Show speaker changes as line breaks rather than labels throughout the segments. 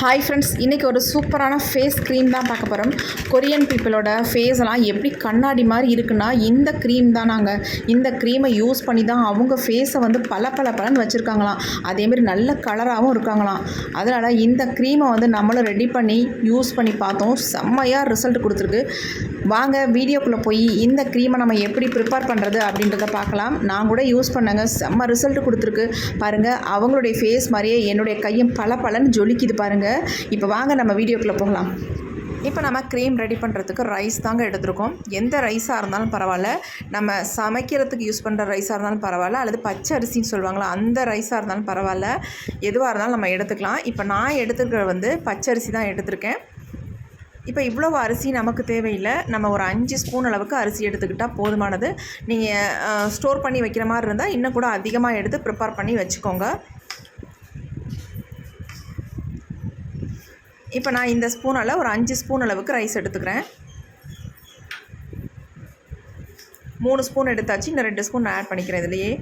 Hi friends இன்றைக்கி ஒரு சூப்பரான ஃபேஸ் க்ரீம் தான் பார்க்க போகிறோம் கொரியன் பீப்புளோட ஃபேஸ் எல்லாம் எப்படி கண்ணாடி மாதிரி இருக்குன்னா இந்த க்ரீம் தான் நாங்கள் இந்த க்ரீமை யூஸ் பண்ணி தான் அவங்க ஃபேஸை வந்து பல பல பலன்னு வச்சுருக்காங்களாம். அதேமாரி நல்ல கலராகவும் இருக்காங்களாம். அதனால் இந்த க்ரீமை வந்து நம்மளும் ரெடி பண்ணி யூஸ் பண்ணி பார்த்தோம். செம்மையாக ரிசல்ட் கொடுத்துருக்கு. வாங்க வீடியோக்குள்ளே போய் இந்த க்ரீமை நம்ம எப்படி ப்ரிப்பேர் பண்ணுறது அப்படின்றத பார்க்கலாம். நான் கூட யூஸ் பண்ணேங்க. செம்ம ரிசல்ட் கொடுத்துருக்கு. பாருங்கள் அவங்களுடைய ஃபேஸ் மாதிரியே என்னுடைய கையும் பல பலன்னு ஜொலிக்குது பாருங்கள் இப்போ வாங்க நம்ம வீடியோக்குள்ளே போகலாம். இப்போ நம்ம க்ரீம் ரெடி பண்ணுறதுக்கு ரைஸ் தாங்க எடுத்திருக்கோம். எந்த ரைஸாக இருந்தாலும் பரவாயில்ல. நம்ம சமைக்கிறதுக்கு யூஸ் பண்ணுற ரைஸாக இருந்தாலும் பரவாயில்ல. அல்லது பச்சை அரிசின்னு சொல்லுவாங்களா அந்த ரைஸாக இருந்தாலும் பரவாயில்ல. எதுவாக இருந்தாலும் நம்ம எடுத்துக்கலாம். இப்போ நான் எடுத்துருக்கிற வந்து பச்சை அரிசி தான் எடுத்திருக்கேன். இப்போ இவ்வளோ அரிசி நமக்கு தேவையில்லை. நம்ம ஒரு அஞ்சு ஸ்பூன் அளவுக்கு அரிசி எடுத்துக்கிட்டால் போதுமானது. நீங்கள் ஸ்டோர் பண்ணி வைக்கிற மாதிரி இருந்தால் இன்னும் கூட அதிகமாக எடுத்து ப்ரிப்பேர் பண்ணி வச்சுக்கோங்க. இப்போ நான் இந்த ஸ்பூனால் ஒரு அஞ்சு ஸ்பூன் அளவுக்கு ரைஸ் எடுத்துக்கிறேன். மூணு ஸ்பூன் எடுத்தாச்சு இந்த ரெண்டு ஸ்பூன் நான் ஆட் பண்ணிக்கிறேன் இதுலேயே.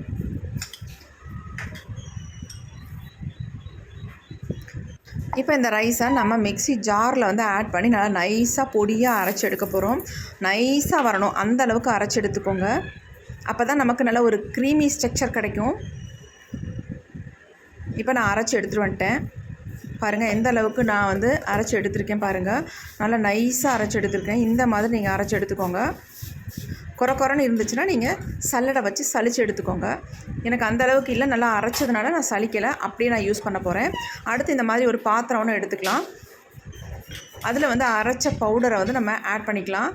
இப்போ இந்த ரைஸை நம்ம மிக்ஸி ஜாரில் வந்து ஆட் பண்ணி நல்லா நைஸாக பொடியாக அரைச்சி எடுக்க போகிறோம் நைஸாக வரணும் அந்த அளவுக்கு அரைச்சி எடுத்துக்கோங்க. அப்போ தான் நமக்கு நல்ல ஒரு க்ரீமி ஸ்ட்ரக்சர் கிடைக்கும். இப்போ நான் அரைச்சி எடுத்துகிட்டு வந்துட்டேன். பாருங்கள் எந்த அளவுக்கு நான் வந்து அரைச்சி எடுத்திருக்கேன் பாருங்கள் நல்லா நைஸாக அரைச்சி எடுத்திருக்கேன். இந்த மாதிரி நீங்கள் அரைச்சி எடுத்துக்கோங்க. குறை குறைன்னு இருந்துச்சுன்னா நீங்கள் சல்லடை வச்சு சலிச்சு எடுத்துக்கோங்க. எனக்கு அந்த அளவுக்கு இல்லை நல்லா அரைச்சதுனால நான் சலிக்கலை அப்படியே நான் யூஸ் பண்ண போகிறேன் அடுத்து இந்த மாதிரி ஒரு பாத்திரம் ஒன்று எடுத்துக்கலாம். அதில் வந்து அரைச்ச பவுடரை வந்து நம்ம ஆட் பண்ணிக்கலாம்.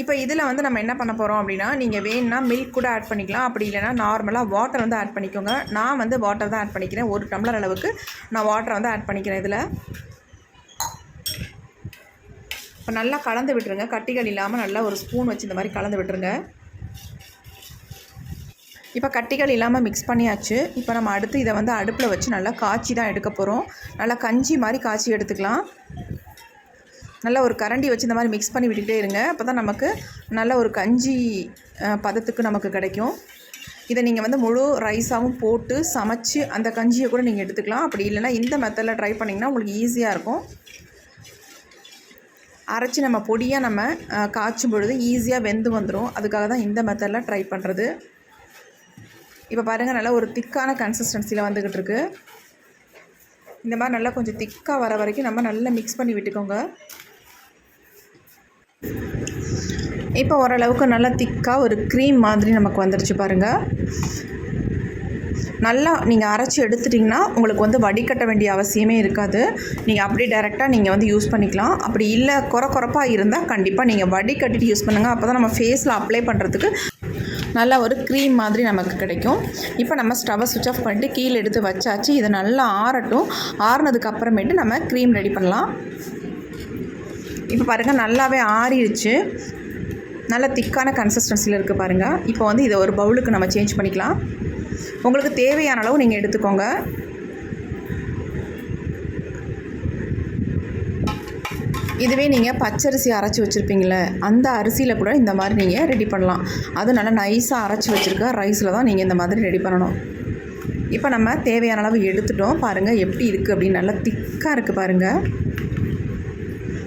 இப்போ இதில் வந்து நம்ம என்ன பண்ண போகிறோம் அப்படின்னா நீங்கள் வேணும்னா மில்க் கூட ஆட் பண்ணிக்கலாம். அப்படி இல்லைனா நார்மலாக வாட்டர் வந்து ஆட் பண்ணிக்கோங்க. நான் வந்து வாட்டர் தான் ஆட் பண்ணிக்கிறேன். ஒரு டம்ளர் அளவுக்கு நான் வாட்டரை வந்து ஆட் பண்ணிக்கிறேன் இதில். இப்போ நல்லா கலந்து விட்டுருங்க. கட்டிகள் இல்லாமல் நல்லா ஒரு ஸ்பூன் வச்சு இந்த மாதிரி கலந்து விட்டுருங்க. இப்போ கட்டிகள் இல்லாமல் மிக்ஸ் பண்ணியாச்சு. இப்போ நம்ம அடுத்து இதை வந்து அடுப்பில் வச்சு நல்லா காய்ச்சி தான் எடுக்க போகிறோம் நல்லா கஞ்சி மாதிரி காய்ச்சி எடுத்துக்கலாம். நல்லா ஒரு கரண்டி வச்சு இந்த மாதிரி மிக்ஸ் பண்ணி விட்டுக்கிட்டே இருங்க. அப்போ தான் நமக்கு நல்ல ஒரு கஞ்சி பதத்துக்கு நமக்கு கிடைக்கும். இதை நீங்கள் வந்து முழு ரைஸாகவும் போட்டு சமைச்சு அந்த கஞ்சியை கூட நீங்கள் எடுத்துக்கலாம். அப்படி இல்லைனா இந்த மெத்தடில் ட்ரை பண்ணிங்கன்னா உங்களுக்கு ஈஸியாக இருக்கும். அரைச்சி நம்ம பொடியாக நம்ம காய்ச்சும் பொழுது ஈஸியாக வெந்து வந்துடும் அதுக்காக தான் இந்த மெத்தடில் ட்ரை பண்ணுறது இப்போ பாருங்கள் நல்லா ஒரு திக்கான கன்சிஸ்டன்சியில் வந்துக்கிட்டு இருக்கு. இந்த மாதிரி நல்லா கொஞ்சம் திக்காக வர வரைக்கும் நம்ம நல்லா மிக்ஸ் பண்ணி விட்டுக்கோங்க. இப்போ ஓரளவுக்கு நல்லா திக்காக ஒரு க்ரீம் மாதிரி நமக்கு வந்துடுச்சு பாருங்கள் நல்லா நீங்கள் அரைச்சி எடுத்துட்டிங்கன்னா உங்களுக்கு வந்து வடிகட்ட வேண்டிய அவசியமே இருக்காது. நீங்கள் அப்படியே டைரெக்டாக நீங்கள் வந்து யூஸ் பண்ணிக்கலாம். அப்படி இல்லை குறை குறப்பாக இருந்தால் கண்டிப்பாக நீங்கள் வடிகட்டிட்டு யூஸ் பண்ணுங்கள் அப்போ தான் நம்ம ஃபேஸில் அப்ளை பண்ணுறதுக்கு நல்லா ஒரு க்ரீம் மாதிரி நமக்கு கிடைக்கும். இப்போ நம்ம ஸ்டவ்வை சுவிச் ஆஃப் பண்ணிட்டு கீழே எடுத்து வச்சாச்சு. இதை நல்லா ஆறட்டும். ஆறுனதுக்கு அப்புறமேட்டு நம்ம க்ரீம் ரெடி பண்ணலாம். இப்போ பாருங்கள் நல்லாவே ஆறிடுச்சு. நல்ல திக்கான கன்சிஸ்டன்சியில் இருக்குது பாருங்கள் இப்போ வந்து இதை ஒரு பவுலுக்கு நம்ம சேஞ்ச் பண்ணிக்கலாம். உங்களுக்கு தேவையான அளவு நீங்கள் எடுத்துக்கோங்க. இதுவே நீங்கள் பச்சரிசி அரைச்சி வச்சுருப்பீங்களே அந்த அரிசியில் கூட இந்த மாதிரி நீங்கள் ரெடி பண்ணலாம். அது நல்லா நைஸாக அரைச்சி வச்சுருக்க ரைஸில் தான் நீங்கள் இந்த மாதிரி ரெடி பண்ணணும். இப்போ நம்ம தேவையான அளவு எடுத்துட்டோம். பாருங்கள் எப்படி இருக்குது அப்படின்னு நல்லா திக்காக இருக்குது பாருங்கள்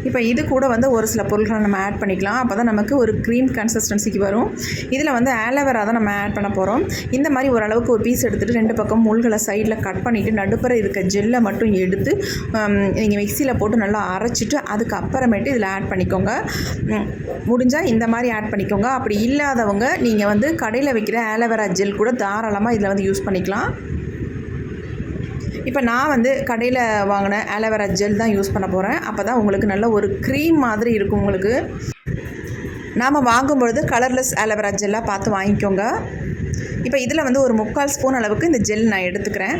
இப்போ இது கூட வந்து ஒரு சில பொருட்களை நம்ம ஆட் பண்ணிக்கலாம். அப்போ தான் நமக்கு ஒரு க்ரீம் கன்சிஸ்டன்சிக்கு வரும். இதில் வந்து ஆலோவேரா தான் நம்ம ஆட் பண்ண போகிறோம் இந்த மாதிரி ஓரளவுக்கு ஒரு பீஸ் எடுத்துகிட்டு ரெண்டு பக்கம் முள்களை சைடில் கட் பண்ணிவிட்டு நடுப்புற இருக்க ஜெல்லை மட்டும் எடுத்து நீங்கள் மிக்சியில் போட்டு நல்லா அரைச்சிட்டு அதுக்கப்புறமேட்டு இதில் ஆட் பண்ணிக்கோங்க. முடிஞ்சால் இந்த மாதிரி ஆட் பண்ணிக்கோங்க. அப்படி இல்லாதவங்க நீங்கள் வந்து கடையில் வைக்கிற ஆலோவேரா ஜெல் கூட தாராளமாக இதில் வந்து யூஸ் பண்ணிக்கலாம். இப்போ நான் வந்து கடையில் வாங்கின ஆலோவேரா ஜெல் தான் யூஸ் பண்ண போகிறேன். அப்போ தான் உங்களுக்கு நல்ல ஒரு க்ரீம் மாதிரி இருக்கும் உங்களுக்கு. நாம் வாங்கும்பொழுது கலர்லெஸ் ஆலோவேரா ஜெல்லாக பார்த்து வாங்கிக்கோங்க. இப்போ இதில் வந்து ஒரு முக்கால் ஸ்பூன் அளவுக்கு இந்த ஜெல் நான் எடுத்துக்கிறேன்.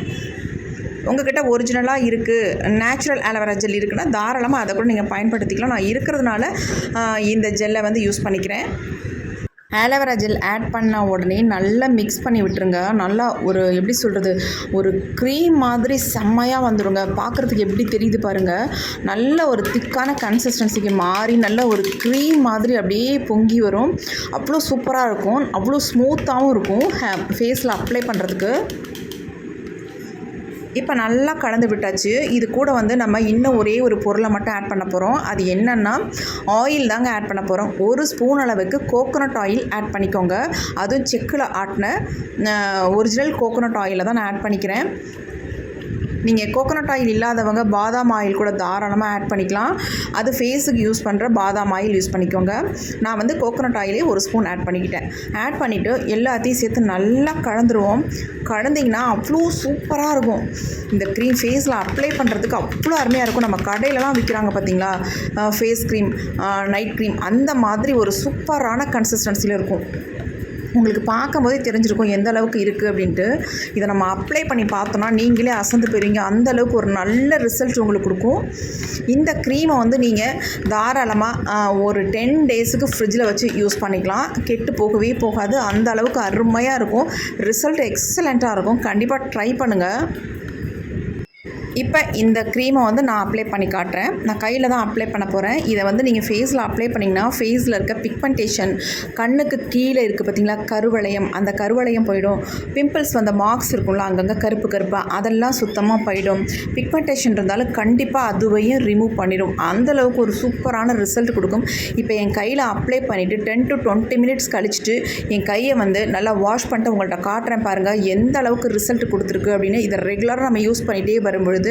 உங்ககிட்ட ஒரிஜினலாக இருக்குது நேச்சுரல் ஆலோவேரா ஜெல் இருக்குன்னா தாராளமாக அதை கூட நீங்கள் பயன்படுத்திக்கலாம். நான் இருக்கிறதுனால இந்த ஜெல்லை வந்து யூஸ் பண்ணிக்கிறேன். ஆலோவேரா ஜெல் ஆட் பண்ண உடனே நல்லா மிக்ஸ் பண்ணி விட்டுருங்க. நல்லா ஒரு எப்படி சொல்கிறது ஒரு க்ரீம் மாதிரி செம்மையாக வந்துடுங்க பார்க்குறதுக்கு எப்படி தெரியுது பாருங்கள் நல்ல ஒரு திக்கான கன்சிஸ்டன்சிக்கு மாறி நல்ல ஒரு க்ரீம் மாதிரி அப்படியே பொங்கி வரும். அவ்வளோ சூப்பராக இருக்கும். அவ்வளோ ஸ்மூத்தாகவும் இருக்கும். ஃபேஸில் அப்ளை பண்ணுறதுக்கு இப்போ நல்லா கலந்து விட்டாச்சு. இது கூட வந்து நம்ம இன்னும் ஒரே ஒரு பொருளை மட்டும் ஆட் பண்ண போகிறோம் அது என்னென்னா ஆயில் தாங்க ஆட் பண்ண போகிறோம் ஒரு ஸ்பூன் அளவுக்கு கோகோனட் ஆயில் ஆட் பண்ணிக்கோங்க. அதுவும் செக்கில் ஆட்டின ஒரிஜினல் கோகோனட் ஆயிலை தான் நான் ஆட் பண்ணிக்கிறேன். நீங்கள் கோகோனட் ஆயில் இல்லாதவங்க பாதாம் ஆயில் கூட தாராளமாக ஆட் பண்ணிக்கலாம். அது ஃபேஸுக்கு யூஸ் பண்ணுற பாதாம் ஆயில் யூஸ் பண்ணிக்கோங்க. நான் வந்து கோகோனட் ஆயிலே ஒரு ஸ்பூன் ஆட் பண்ணிக்கிட்டேன். ஆட் பண்ணிவிட்டு எல்லாத்தையும் சேர்த்து நல்லா கலந்துருவோம். கலந்திங்கன்னா அவ்வளோ சூப்பராக இருக்கும். இந்த க்ரீம் ஃபேஸில் அப்ளை பண்ணுறதுக்கு அவ்வளோ அருமையாக இருக்கும். நம்ம கடையிலலாம் விற்கிறாங்க பார்த்தீங்களா ஃபேஸ் க்ரீம் நைட் க்ரீம் அந்த மாதிரி ஒரு சூப்பரான கன்சிஸ்டன்சியில் இருக்கும். உங்களுக்கு பார்க்கும்போதே தெரிஞ்சிருக்கும் எந்த அளவுக்கு இருக்குது அப்படின்ட்டு. இதை நம்ம அப்ளை பண்ணி பார்த்தோன்னா நீங்களே அசந்து போயிருவீங்க. அந்த அளவுக்கு ஒரு நல்ல ரிசல்ட் உங்களுக்கு கொடுக்கும். இந்த க்ரீமை வந்து நீங்கள் தாராளமாக ஒரு டென் டேஸுக்கு ஃப்ரிட்ஜில் வச்சு யூஸ் பண்ணிக்கலாம். கெட்டு போகவே போகாது. அந்த அளவுக்கு அருமையாக இருக்கும். ரிசல்ட் எக்ஸலண்ட்டாக இருக்கும். கண்டிப்பாக ட்ரை பண்ணுங்கள் இப்போ இந்த க்ரீமை வந்து நான் அப்ளை பண்ணி காட்டுறேன். நான் கையில் தான் அப்ளை பண்ண போகிறேன் இதை வந்து நீங்கள் ஃபேஸில் அப்ளை பண்ணிங்கன்னா ஃபேஸில் இருக்க பிக்மெண்டேஷன் கண்ணுக்கு கீழே இருக்குது பார்த்தீங்களா? கருவளையம். அந்த கருவளையம் போயிடும். பிம்பிள்ஸ் வந்த மார்க்ஸ் இருக்கும்ல அங்கங்கே கருப்பு கருப்பாக அதெல்லாம் சுத்தமாக போயிடும். பிக்மெண்டேஷன் இருந்தாலும் கண்டிப்பாக அதுவையும் ரிமூவ் பண்ணிடும் அந்தளவுக்கு ஒரு சூப்பரான ரிசல்ட் கொடுக்கும். இப்போ என் கையில் அப்ளை பண்ணிவிட்டு டென் டு டுவெண்ட்டி மினிட்ஸ் கழிச்சிட்டு என் கையை வந்து நல்லா வாஷ் பண்ணிட்டு உங்கள்கிட்ட காட்டுறேன் பாருங்கள் எந்த அளவுக்கு ரிசல்ட் கொடுத்துருக்கு அப்படின்னு இதை ரெகுலராக நம்ம யூஸ் பண்ணிகிட்டே வரும்பொழுது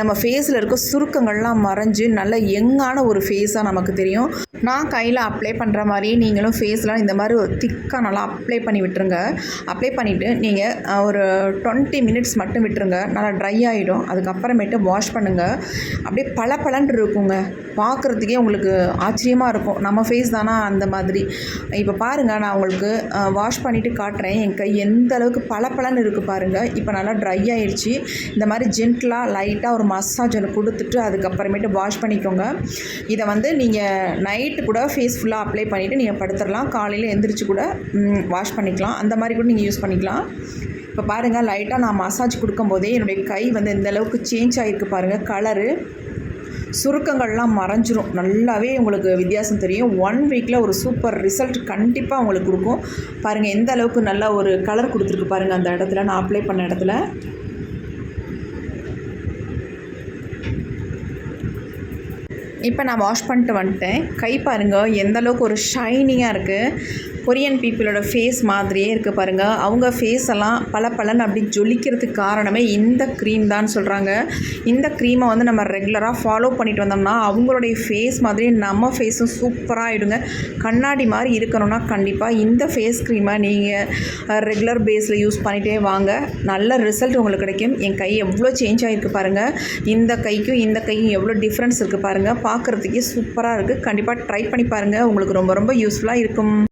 நம்ம ஃபேஸில் இருக்க சுருக்கங்கள்லாம் மறைஞ்சு நல்ல யங்கான ஒரு ஃபேஸாக நமக்கு தெரியும். நான் கையில் அப்ளை பண்ணுற மாதிரியே நீங்களும் ஃபேஸ்லாம் இந்த மாதிரி ஒரு திக்காக நல்லா அப்ளை பண்ணி விட்டுருங்க. அப்ளை பண்ணிவிட்டு நீங்கள் ஒரு டுவெண்ட்டி மினிட்ஸ் மட்டும் விட்டுருங்க. நல்லா ட்ரை ஆகிடும் அதுக்கப்புறமேட்டு வாஷ் பண்ணுங்கள் அப்படியே பல இருக்குங்க. பார்க்குறதுக்கே உங்களுக்கு ஆச்சரியமாக இருக்கும். நம்ம ஃபேஸ் தானா அந்த மாதிரி. இப்போ பாருங்கள் நான் உங்களுக்கு வாஷ் பண்ணிவிட்டு காட்டுறேன். என் கை எந்த அளவுக்கு பளபளன்னு இருக்குது பாருங்கள் இப்போ நல்லா ட்ரை ஆயிடுச்சு. இந்த மாதிரி ஜென்டலாக லைட்டாக ஒரு மசாஜ் ஒன்று கொடுத்துட்டு அதுக்கப்புறமேட்டு வாஷ் பண்ணிக்கோங்க. இதை வந்து நீங்கள் நைட்டு கூட ஃபேஸ் ஃபுல்லாக அப்ளை பண்ணிவிட்டு நீங்கள் படுத்துடலாம். காலையில் எந்திரிச்சு கூட வாஷ் பண்ணிக்கலாம். அந்த மாதிரி கூட நீங்கள் யூஸ் பண்ணிக்கலாம். இப்போ பாருங்கள் லைட்டாக நான் மசாஜ் கொடுக்கும்போதே என்னுடைய கை வந்து இந்த அளவுக்கு சேஞ்ச் ஆகிருக்கு பாருங்கள் கலரு சுருக்கங்கள்லாம் மறைஞ்சிரும். நல்லாவே உங்களுக்கு வித்தியாசம் தெரியும். ஒன் வீக்கில் ஒரு சூப்பர் ரிசல்ட் கண்டிப்பாக உங்களுக்கு கொடுக்கும். பாருங்கள் எந்த அளவுக்கு நல்ல ஒரு கலர் கொடுத்துருக்கு பாருங்கள் அந்த இடத்துல. நான் அப்ளை பண்ண இடத்துல. இப்போ நான் வாஷ் பண்ணிட்டு வந்துட்டேன். கை பாருங்கள் எந்த அளவுக்கு ஒரு ஷைனிங்காக இருக்குது கொரியன் பீப்புளோட ஃபேஸ் மாதிரியே இருக்குது பாருங்கள் அவங்க ஃபேஸ் எல்லாம் பல பலன் அப்படி ஜொலிக்கிறதுக்கு காரணமே இந்த க்ரீம் தான் சொல்கிறாங்க இந்த க்ரீமை வந்து நம்ம ரெகுலராக ஃபாலோ பண்ணிட்டு வந்தோம்னா அவங்களுடைய ஃபேஸ் மாதிரி நம்ம ஃபேஸும் சூப்பராக ஆகிடுங்க கண்ணாடி மாதிரி இருக்கணும்னா கண்டிப்பாக இந்த ஃபேஸ் க்ரீமை நீங்கள் ரெகுலர் பேஸில் யூஸ் பண்ணிகிட்டே வாங்க. நல்ல ரிசல்ட் உங்களுக்கு கிடைக்கும். என் கை எவ்வளோ சேஞ்ச் ஆகிருக்கு பாருங்கள் இந்த கைக்கும் இந்த கைக்கும் எவ்வளோ டிஃப்ரென்ஸ் இருக்குது பாருங்கள் பார்க்குறதுக்கே சூப்பராக இருக்குது கண்டிப்பாக ட்ரை பண்ணி பாருங்கள் உங்களுக்கு ரொம்ப ரொம்ப யூஸ்ஃபுல்லாக இருக்கும்.